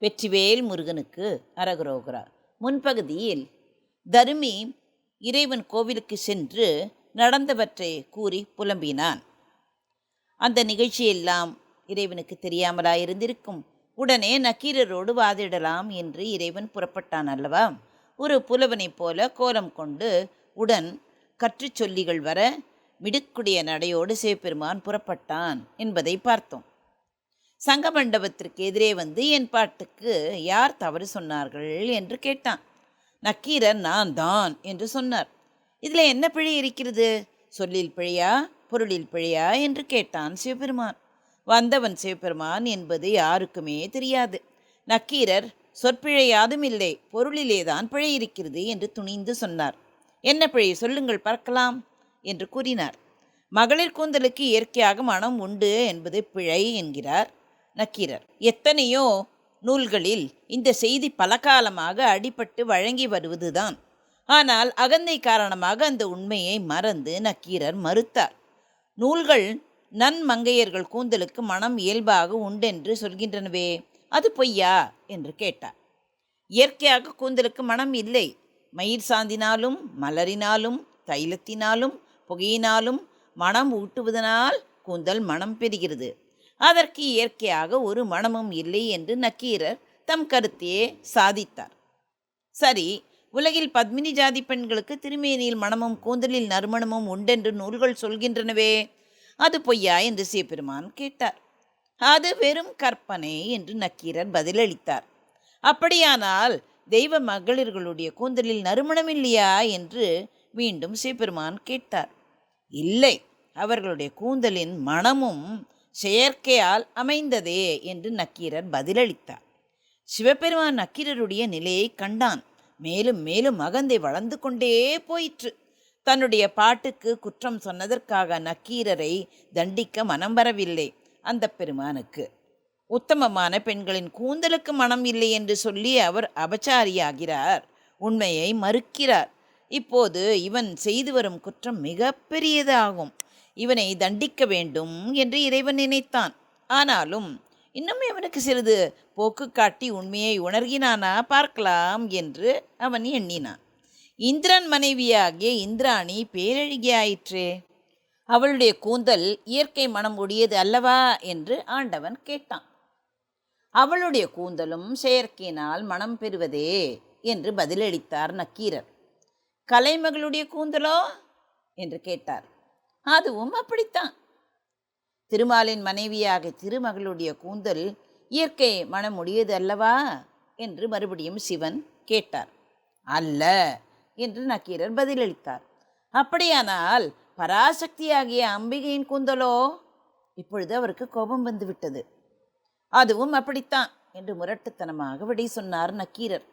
வெற்றிவேல் முருகனுக்கு அரகுரோகரா. முன்பகுதியில் தருமி இறைவன் கோவிலுக்கு சென்று நடந்தவற்றை கூறி புலம்பினான். அந்த நிகழ்ச்சியெல்லாம் இறைவனுக்கு தெரியாமலா இருந்திருக்கும் உடனே நக்கீரரோடு வாதிடலாம் என்று இறைவன் புறப்பட்டான் அல்லவா? ஒரு புலவனைப் போல கோலம் கொண்டு உடன் கற்றுச் சொல்லிகள் வர மிடுக்குடைய நடையோடு சிவபெருமான் புறப்பட்டான் என்பதை பார்த்தோம். சங்க மண்டபத்திற்கு எதிரே வந்து என் பாட்டுக்கு யார் தவறு சொன்னார்கள்? என்று கேட்டான். நக்கீரர் நான் தான் என்று சொன்னார். இதில் என்ன பிழை இருக்கிறது? சொல்லில் பிழையா பொருளில் பிழையா? என்று கேட்டான் சிவபெருமான். வந்தவன் சிவபெருமான் என்பது யாருக்குமே தெரியாது. நக்கீரர் சொற்பிழையாதும் இல்லை. பொருளிலேதான் பிழை இருக்கிறது என்று துணிந்து சொன்னார். என்ன பிழை? சொல்லுங்கள் பார்க்கலாம் என்று கூறினார். மகளிர் கூந்தலுக்கு இயற்கையாக மனம் உண்டு என்பது பிழை என்கிறார் நக்கீரர். எத்தனையோ நூல்களில் இந்த செய்தி பல காலமாக அடிபட்டு வழங்கி வருவதுதான். ஆனால் அகந்தை காரணமாக அந்த உண்மையை மறந்து நக்கீரர் மறுத்தார். நூல்கள் நன்மங்கையர்கள் கூந்தலுக்கு மனம் இயல்பாக உண்டென்று சொல்கின்றனவே அது பொய்யா? என்று கேட்டார். இயற்கையாக கூந்தலுக்கு மனம் இல்லை. மயிர் சாந்தினாலும் மலரினாலும் தைலத்தினாலும் புகையினாலும் மனம் ஊட்டுவதனால் கூந்தல் மனம் பெறுகிறது. அதற்கு இயற்கையாக ஒரு மனமும் இல்லை என்று நக்கீரர் தம் கருத்தையே சாதித்தார். சரி உலகில் பத்மினி ஜாதி பெண்களுக்கு திருமேனியில் மனமும் கூந்தலில் நறுமணமும் உண்டென்று நூல்கள் சொல்கின்றனவே அது பொய்யா என்று சிவபெருமான் கேட்டார். அது வெறும் கற்பனை என்று நக்கீரர் பதிலளித்தார். அப்படியானால் தெய்வ மகளிர்களுடைய கூந்தலில் நறுமணம் இல்லையா என்று மீண்டும் சிவபெருமான் கேட்டார். இல்லை அவர்களுடைய கூந்தலின் மனமும் செயற்கையால் அமைந்ததே என்று நக்கீரர் பதிலளித்தார். சிவபெருமான் நக்கீரருடைய நிலையை கண்டான். மேலும் மேலும் அகந்தை வளர்ந்து கொண்டே போயிற்று. தன்னுடைய பாட்டுக்கு குற்றம் சொன்னதற்காக நக்கீரரை தண்டிக்க மனம் வரவில்லை அந்த பெருமானுக்கு. உத்தமமான பெண்களின் கூந்தலுக்கு மனம் இல்லை என்று சொல்லி அவர் அபச்சாரியாகிறார். உண்மையை மறுக்கிறார். இப்போது இவன் செய்து வரும் குற்றம் மிக பெரியதாகும் இவனை தண்டிக்க வேண்டும் என்று இறைவன் நினைத்தான். ஆனாலும் இன்னும் இவனுக்கு சிறிது போக்கு காட்டி உண்மையை உணர்கினானா பார்க்கலாம் என்று அவன் எண்ணினான். இந்திரன் மனைவியாகிய இந்திராணி பேரழகியாயிற்றே. அவளுடைய கூந்தல் இயற்கை மனம் உடையது அல்லவா என்று ஆண்டவன் கேட்டான். அவளுடைய கூந்தலும் செயற்கையினால் மனம் பெறுவதே என்று பதிலளித்தார் நக்கீரர். கலைமகளுடைய கூந்தலோ? என்று கேட்டார். அதுவும் அப்படித்தான். திருமாலின் மனைவியாக திருமகளுடைய கூந்தல் இயற்கை மனமுடியது அல்லவா என்று மறுபடியும் சிவன் கேட்டார். அல்ல என்று நக்கீரர் பதிலளித்தார். அப்படியானால் பராசக்தியாகிய அம்பிகையின் கூந்தலோ? இப்பொழுது அவருக்கு கோபம் வந்துவிட்டது. அதுவும் அப்படித்தான் என்று முரட்டுத்தனமாக விடை சொன்னார் நக்கீரர்.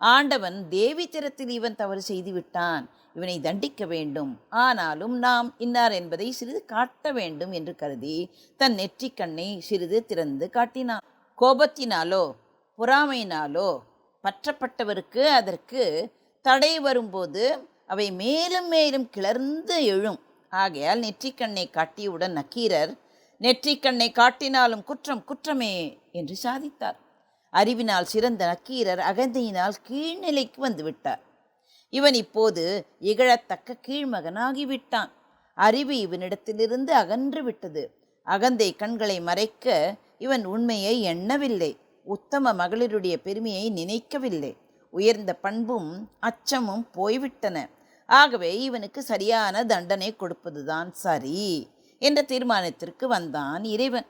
ஆண்டவன் தேவித்திரத்தில் இவன் தவறு செய்து விட்டான். இவனை தண்டிக்க வேண்டும். ஆனாலும் நாம் இன்னார் என்பதை சிறிது காட்ட வேண்டும் என்று கருதி தன் நெற்றிக் கண்ணை சிறிது திறந்து காட்டினான். கோபத்தினாலோ பொறாமையினாலோ பற்றப்பட்டவருக்கு அதற்கு தடை வரும்போது அவை மேலும் மேலும் கிளர்ந்து எழும். ஆகையால் நெற்றிக்கண்ணை காட்டியவுடன் நக்கீரர் நெற்றிக்கண்ணை காட்டினாலும் குற்றம் குற்றமே என்று சாதித்தார். அறிவினால் சிறந்த நக்கீரர் அகந்தையினால் கீழ்நிலைக்கு வந்துவிட்டார். இவன் இப்போது இகழத்தக்க கீழ்மகனாகிவிட்டான். அறிவு இவனிடத்திலிருந்து அகன்று விட்டது. அகந்தை கண்களை மறைக்க இவன் உண்மையை எண்ணவில்லை. உத்தம மகளிருடைய பெருமையை நினைக்கவில்லை. உயர்ந்த பண்பும் அச்சமும் போய்விட்டன. ஆகவே இவனுக்கு சரியான தண்டனை கொடுப்பதுதான் சரி என்ற தீர்மானத்திற்கு வந்தான் இறைவன்.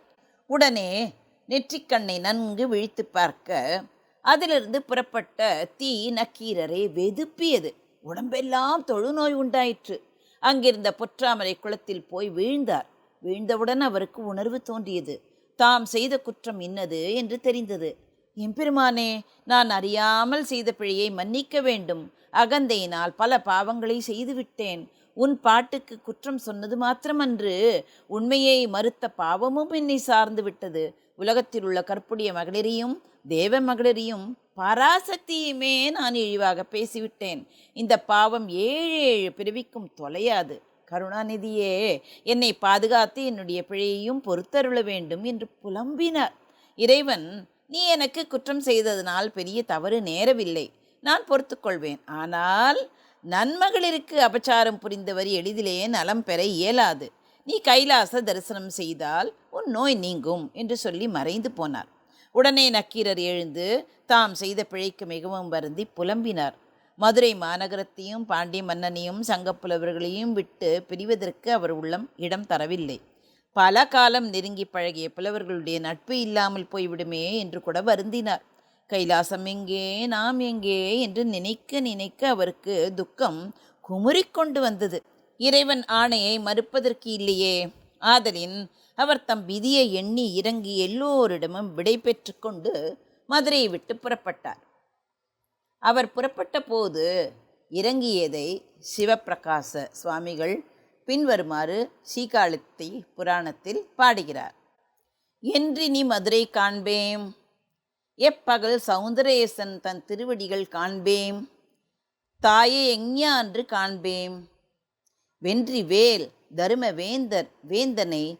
உடனே நெற்றிக்கண்ணை நன்கு விழித்து பார்க்க அதிலிருந்து புறப்பட்ட தீ நக்கீரரை வெதுப்பியது. உடம்பெல்லாம் தொழுநோய் உண்டாயிற்று. அங்கிருந்த பொற்றாமரை குளத்தில் போய் வீழ்ந்தார். வீழ்ந்தவுடன் அவருக்கு உணர்வு தோன்றியது. தாம் செய்த குற்றம் இன்னது என்று தெரிந்தது. எம்பெருமானே நான் அறியாமல் செய்த பிழையை மன்னிக்க வேண்டும். அகந்தையினால் பல பாவங்களை செய்துவிட்டேன். உன் பாட்டுக்கு குற்றம் சொன்னது மாத்திரமன்று. உண்மையை மறுத்த பாவமும் என்னை சார்ந்து விட்டது. உலகத்தில் உள்ள கற்புடைய மகளிரையும் தேவ மகளிரையும் பராசக்தியுமே நான் இழிவாக பேசிவிட்டேன். இந்த பாவம் ஏழு ஏழு பிறவிக்கும் தொலையாது. கருணாநிதியே என்னை பாதுகாத்து என்னுடைய பிழையையும் பொறுத்தருள வேண்டும் என்று புலம்பினார். இறைவன் நீ எனக்கு குற்றம் செய்ததனால் பெரிய தவறு நேரவில்லை. நான் பொறுத்துக்கொள்வேன். ஆனால் நன்மகளிருக்கு அபச்சாரம் புரிந்தவர் எளிதிலே நலம் பெற இயலாது. நீ கைலாச தரிசனம் செய்தால் உன் நோய் நீங்கும் என்று சொல்லி மறைந்து போனார். உடனே நக்கீரர் எழுந்து தாம் செய்த பிழைக்கு மிகவும் வருந்தி புலம்பினார். மதுரை மாநகரத்தையும் பாண்டிய மன்னனையும் சங்கப்புலவர்களையும் விட்டு பிரிவதற்கு அவர் உள்ளம் இடம் தரவில்லை. பல காலம் நெருங்கி பழகிய புலவர்களுடைய நட்பு இல்லாமல் போய்விடுமே என்று கூட வருந்தினார். கைலாசம் எங்கே நாம் எங்கே என்று நினைக்க நினைக்க அவருக்கு துக்கம் குமுறிக்கொண்டு வந்தது. இறைவன் ஆணையை மறுப்பதற்கு இல்லையே. ஆதலின் அவர் தம் விதியை எண்ணி இறங்கி எல்லோரிடமும் விடை பெற்று கொண்டு மதுரையை விட்டு புறப்பட்டார். அவர் புறப்பட்ட போது இறங்கியதை சிவப்பிரகாச சுவாமிகள் பின்வருமாறு சீகாழித்தி புராணத்தில் பாடுகிறார். என்று நீ மதுரை காண்பேன் எப்பகல் சௌந்தரேசன் தன் திருவடிகள் காண்பேம்? தாயே எஞ்ஞான்று காண்பேம்? வென்றி வேல் தரும வேந்தர் வேந்தனை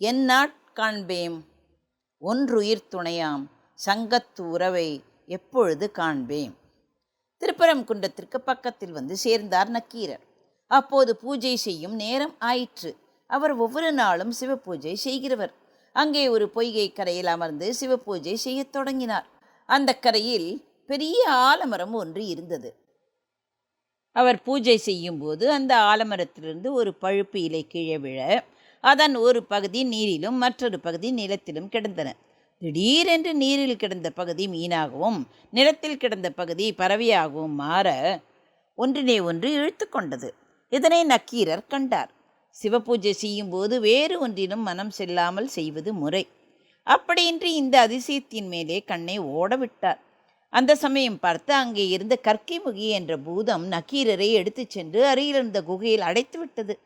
எந்நாட் காண்பேம்? ஒன்றுயிர் துணையாம் சங்கத்து உறவை எப்பொழுது காண்பேம்? திருப்பரங்குன்றத்திற்கு பக்கத்தில் வந்து சேர்ந்தார் நக்கீரர். அப்போது பூஜை செய்யும் நேரம் ஆயிற்று. அவர் ஒவ்வொரு நாளும் சிவ பூஜை செய்கிறவர். அங்கே ஒரு பொய்கை கரையில் அமர்ந்து சிவ பூஜை செய்யத் தொடங்கினார். அந்த கரையில் பெரிய ஆலமரம் ஒன்று இருந்தது. அவர் பூஜை செய்யும்போது அந்த ஆலமரத்திலிருந்து ஒரு பழுப்பு இலை கீழே விழ அதன் ஒரு பகுதி நீரிலும் மற்றொரு பகுதி நிலத்திலும் கிடந்தன. திடீரென்று நீரில் கிடந்த பகுதி மீனாகவும் நிலத்தில் கிடந்த பகுதி பறவையாகவும் மாற ஒன்றினை ஒன்று இழுத்து கொண்டது. இதனை நக்கீரர் கண்டார். சிவபூஜை செய்யும்போது வேறு ஒன்றிலும் மனம் செல்லாமல் செய்வது முறை. அப்படியின்றி இந்த அதிசயத்தின் மேலே கண்ணை ஓடவிட்டார். அந்த சமயம் பார்த்து அங்கே இருந்த கற்கைமுகி என்ற பூதம் நக்கீரரை எடுத்துச் சென்று அருகிலிருந்த குகையில் அடைத்து விட்டது.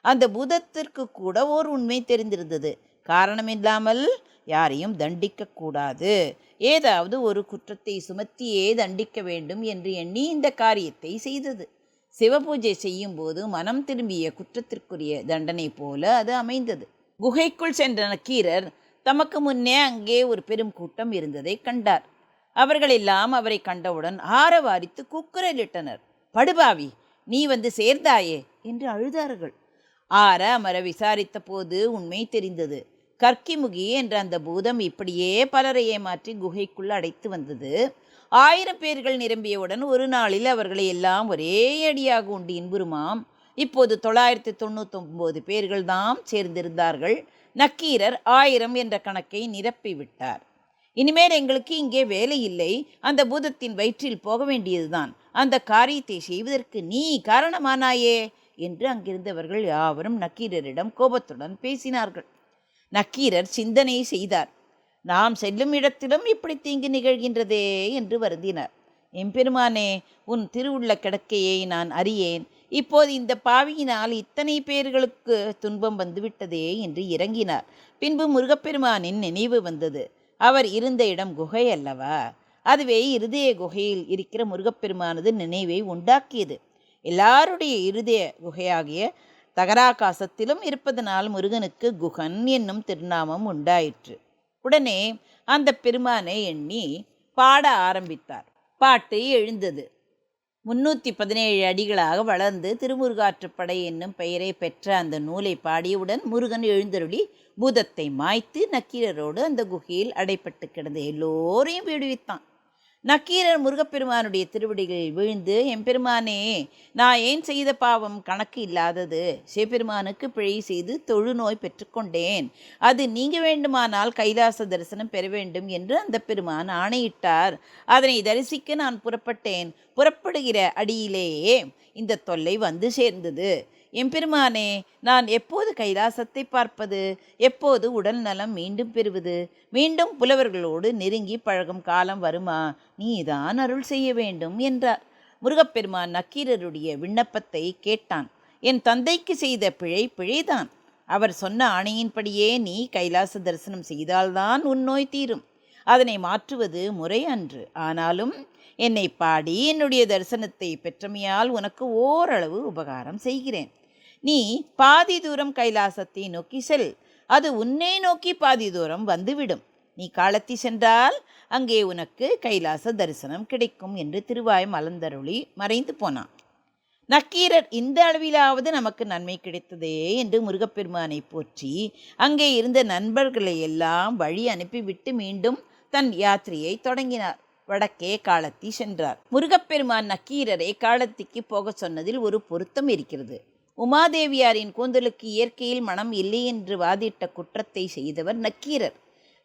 அந்த பூதத்திற்கு கூட ஓர் உண்மை தெரிந்திருந்தது. காரணமில்லாமல் யாரையும் தண்டிக்க கூடாது. ஏதாவது ஒரு குற்றத்தை சுமத்தியே தண்டிக்க வேண்டும் என்று எண்ணி இந்த காரியத்தை செய்தது. சிவபூஜை செய்யும்போது மனம் திரும்பிய குற்றத்திற்குரிய தண்டனை போல அது அமைந்தது. குகைக்குள் சென்ற நக்கீரர் தமக்கு முன்னே அங்கே ஒரு பெரும் கூட்டம் இருந்ததை கண்டார். அவர்களெல்லாம் அவரை கண்டவுடன் ஆரவாரித்து குக்குரலிட்டனர். படுபாவி நீ வந்து சேர்ந்தாயே என்று அழுதார்கள். ஆற அமர விசாரித்த போது உண்மை தெரிந்தது. கற்கிமுகி என்ற அந்த பூதம் இப்படியே பலரை ஏமாற்றி குகைக்குள் அடைத்து வந்தது. ஆயிரம் பேர்கள் நிரம்பியவுடன் ஒரு நாளில் அவர்களை எல்லாம் ஒரே அடியாக உண்டு. இன்புறுமாம் இப்போது தொள்ளாயிரத்தி தொண்ணூத்தொம்பது பேர்கள் தாம் சேர்ந்திருந்தார்கள். நக்கீரர் ஆயிரம் என்ற கணக்கை நிரப்பிவிட்டார் இனிமேல் எங்களுக்கு இங்கே வேலை இல்லை. அந்த பூதத்தின் வயிற்றில் போக வேண்டியதுதான். அந்த காரியத்தை செய்வதற்கு நீ காரணமானாயே என்று அங்கிருந்தவர்கள் யாவரும் நக்கீரரிடம் கோபத்துடன் பேசினார்கள். நக்கீரர் சிந்தனை செய்தார். நாம் செல்லும் இடத்திலும் இப்படி தீங்கு நிகழ்கின்றதே என்று வருந்தினார். எம்பெருமானே உன் திருவுள்ள கிடக்கையை நான் அறியேன். இப்போது இந்த பாவியினால் இத்தனை பேர்களுக்கு துன்பம் வந்துவிட்டதே என்று இறங்கினார். பின்பு முருகப்பெருமானின் நினைவு வந்தது. அவர் இருந்த இடம் குகை அல்லவா அதுவே இருதய குகையில் இருக்கிற முருகப்பெருமானது நினைவை உண்டாக்கியது. எல்லாருடைய இருதய குகையாகிய தகராகாசத்திலும் இருப்பதனால் முருகனுக்கு குகன் என்னும் திருநாமம் உண்டாயிற்று. உடனே அந்த பெருமானை எண்ணி பாட ஆரம்பித்தார். பாட்டு எழுந்தது. முன்னூற்றி பதினேழு அடிகளாக வளர்ந்து திருமுருகாற்றுப்படை என்னும் பெயரை பெற்ற அந்த நூலை பாடியவுடன் முருகன் எழுந்தருளி பூதத்தை மாய்த்து நக்கீரரோடு அந்த குகையில் அடைப்பட்டு கிடந்த எல்லோரையும் விடுவித்தான். நக்கீரர் முருகப்பெருமானுடைய திருவடிகளில் விழுந்து எம்பெருமானே நான் ஏன் செய்த பாவம் கணக்கு இல்லாதது? சிவபெருமானுக்கு பிழை செய்து தொழுநோய் பெற்றுக்கொண்டேன். அது நீங்க வேண்டுமானால் கைலாச தரிசனம் பெற வேண்டும் என்று அந்த பெருமான் ஆணையிட்டார். அதனை தரிசிக்க நான் புறப்பட்டேன். புறப்படுகிற அடியிலேயே இந்த தொல்லை வந்து சேர்ந்தது. எம்பெருமானே நான் எப்போது கைலாசத்தை பார்ப்பது? எப்போது உடல் நலம் மீண்டும் பெறுவது? மீண்டும் புலவர்களோடு நெருங்கி பழகும் காலம் வருமா? நீதான் அருள் செய்ய வேண்டும் என்றார். முருகப்பெருமான் நக்கீரருடைய விண்ணப்பத்தை கேட்டான். என் தந்தைக்கு செய்த பிழை பிழைதான். அவர் சொன்ன ஆணையின்படியே நீ கைலாச தரிசனம் செய்தால்தான் உன் நோய் தீரும். அதனை மாற்றுவது முறை அன்று. ஆனாலும் என்னை பாடி என்னுடைய தரிசனத்தை பெற்றமையால் உனக்கு ஓரளவு உபகாரம் செய்கிறேன். நீ பாதி தூரம் கைலாசத்தை நோக்கி செல். அது உன்னை நோக்கி பாதி தூரம் வந்துவிடும். நீ காலத்தி சென்றால் அங்கே உனக்கு கைலாச தரிசனம் கிடைக்கும் என்று திருவாய் மலர்ந்தருளி மறைந்து போனான். நக்கீரர் இந்த அளவிலாவது நமக்கு நன்மை கிடைத்ததே என்று முருகப்பெருமானை போற்றி அங்கே இருந்த நண்பர்களை எல்லாம் வழி அனுப்பிவிட்டு மீண்டும் தன் யாத்திரையை தொடங்கினார். வடக்கே காலத்தி சென்றார். முருகப்பெருமான் நக்கீரரை காலத்திக்கு போகச் சொன்னதில் ஒரு பொருத்தம் இருக்கிறது. உமாதேவியாரின் கூந்தலுக்கு இயற்கையில் மனம் இல்லை என்று வாதிட்ட குற்றத்தை செய்தவர் நக்கீரர்.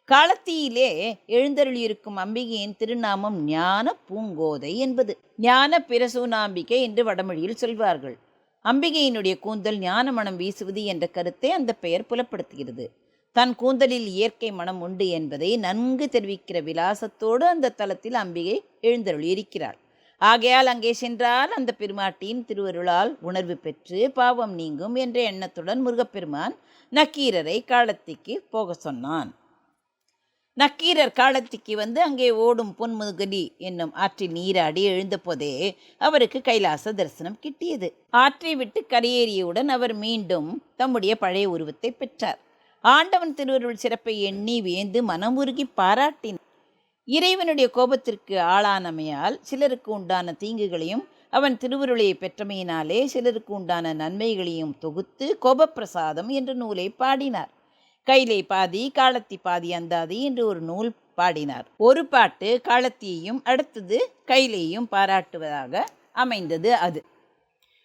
காலத்தியிலே எழுந்தருளியிருக்கும் அம்பிகையின் திருநாமம் ஞான பூங்கோதை என்பது. ஞான பிரசூனாம்பிகை என்று வடமொழியில் சொல்வார்கள். அம்பிகையினுடைய கூந்தல் ஞான மனம் வீசுவது என்ற கருத்தை அந்த பெயர் புலப்படுத்துகிறது. தன் கூந்தலில் இயற்கை மனம் உண்டு என்பதை நன்கு தெரிவிக்கிற விலாசத்தோடு அந்த தலத்தில் அம்பிகை எழுந்தருளியிருக்கிறாள் ஆகையால் அங்கே சென்றால் அந்த பெருமாட்டியின் திருவருளால் உணர்வு பெற்று பாவம் நீங்கும் என்ற எண்ணத்துடன் முருகப்பெருமான் நக்கீரரை காலத்திக்கு போக சொன்னான். நக்கீரர் காலத்திக்கு வந்து அங்கே ஓடும் பொன்முகலி என்னும் ஆற்றில் நீராடி எழுந்தபோதே அவருக்கு கைலாச தரிசனம் கிட்டியது. ஆற்றை விட்டு கரையேறியவுடன் அவர் மீண்டும் தம்முடைய பழைய உருவத்தை பெற்றார். ஆண்டவன் திருவருள் சிறப்பை எண்ணி வேந்து மனமுருகி பாராட்டினார். இறைவனுடைய கோபத்திற்கு ஆளானமையால் சிலருக்கு உண்டான தீங்குகளையும் அவன் திருவருளையை பெற்றமையினாலே சிலருக்கு உண்டான நன்மைகளையும் தொகுத்து கோபப்பிரசாதம் என்ற நூலை பாடினார். கைலை பாதி காலத்தி பாதி அந்தாதி என்று ஒரு நூல் பாடினார். ஒரு பாட்டு காலத்தியையும் அடுத்தது கைலையும் பாராட்டுவதாக அமைந்தது அது.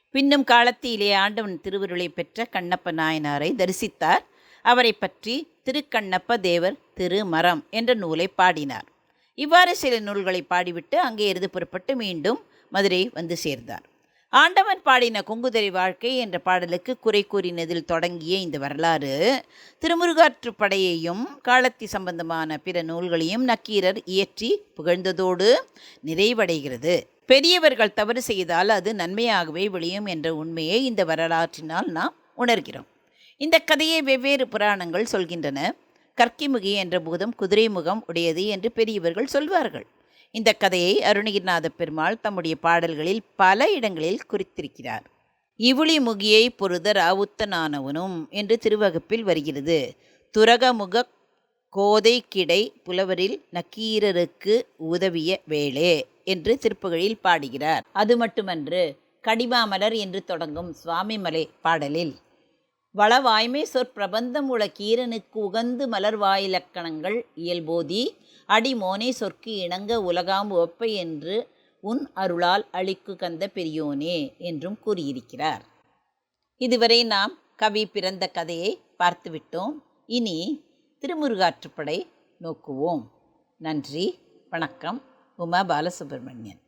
பின்னும் காலத்திலே ஆண்டவன் திருவருளை பெற்ற கண்ணப்ப நாயனாரை தரிசித்தார். அவரை பற்றி திருக்கண்ணப்ப தேவர் திருமரம் என்ற நூலை பாடினார். இவ்வாறு சில நூல்களை பாடிவிட்டு அங்கே இருந்து புறப்பட்டு மீண்டும் மதுரை வந்து சேர்ந்தார். ஆண்டவன் பாடின குங்குதரி வாழ்க்கை என்ற பாடலுக்கு குறை கூறினதில் தொடங்கிய இந்த வரலாறு திருமுருகாற்றுப்படையையும் காலத்தி சம்பந்தமான பிற நூல்களையும் நக்கீரர் இயற்றி புகழ்ந்ததோடு நிறைவடைகிறது. பெரியவர்கள் தவறு செய்தால் அது நன்மையாகவே விளையும் என்ற உண்மையை இந்த வரலாற்றினால் நாம் உணர்கிறோம். இந்த கதையை வெவ்வேறு புராணங்கள் சொல்கின்றன. கற்கிமுகி என்ற பூதம் குதிரை முகம் உடையது என்று பெரியவர்கள் சொல்வார்கள். இந்த கதையை அருணகிரிநாத பெருமாள் தம்முடைய பாடல்களில் பல இடங்களில் குறித்திருக்கிறார். இவுளி முகியை பொருதர் ஆவுத்தனானவனும் என்று திருவகுப்பில் வருகிறது. துரகமுக கோதை கிடை புலவரில் நக்கீரருக்கு உதவிய வேளே என்று திருப்புகழில் பாடுகிறார். அது மட்டுமன்று கடிமாமலர் என்று தொடங்கும் சுவாமிமலை பாடலில் வளவாய்மை சொற்பிரபந்தம் உள கீரனுக்கு உகந்து மலர்வாயிலக்கணங்கள் இயல்போதி அடிமோனே சொற்கு இணங்க உலகாம் ஒப்பை என்று உன் அருளால் அழிக்கு கந்த பெரியோனே என்றும் கூறியிருக்கிறார். இதுவரை நாம் கவி பிறந்த கதையை பார்த்துவிட்டோம். இனி திருமுருகாற்றுப்படை நோக்குவோம். நன்றி வணக்கம். உமா பாலசுப்ரமணியன்.